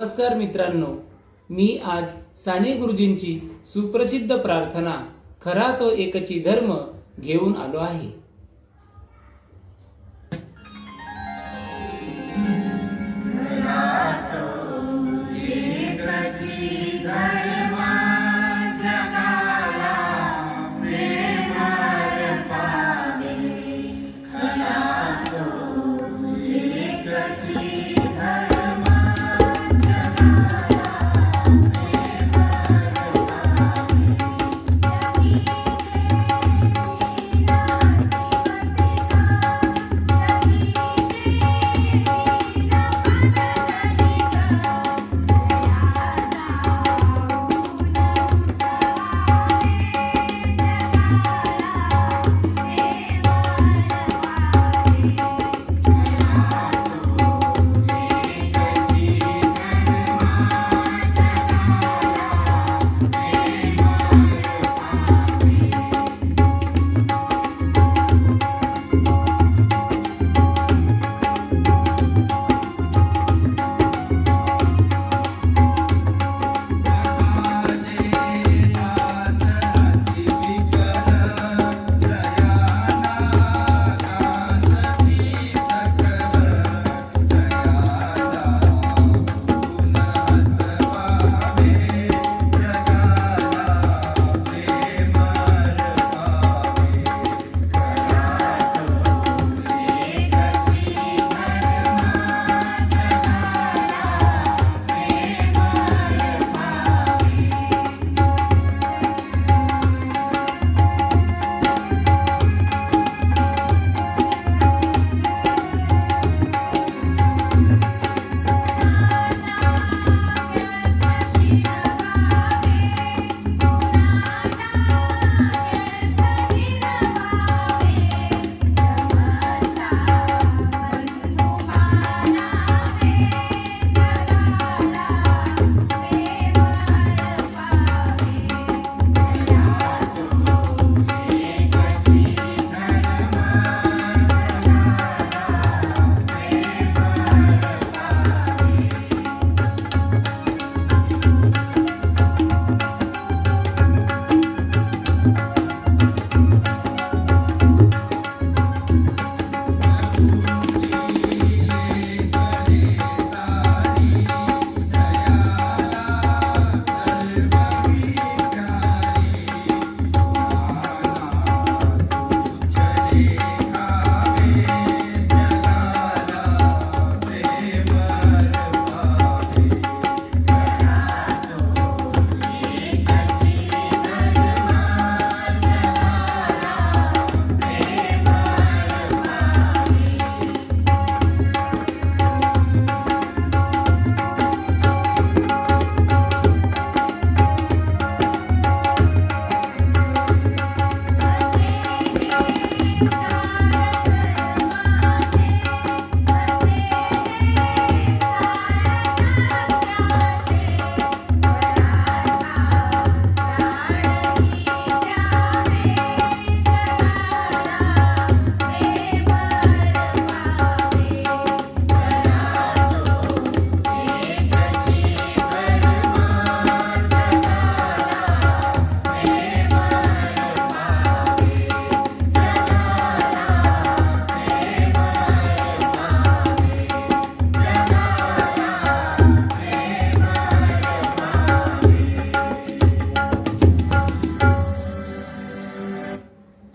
नमस्कार मित्रांनो मी आज साने गुरुजींची सुप्रसिद्ध प्रार्थना खरा तो एकची धर्म घेऊन आलो आहे.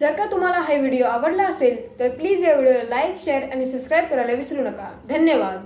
जर का तुम्हाला हा व्हिडिओ आवडला असेल तर प्लीज या व्हिडिओला लाईक शेअर आणि सबस्क्राईब करायला विसरू नका. धन्यवाद.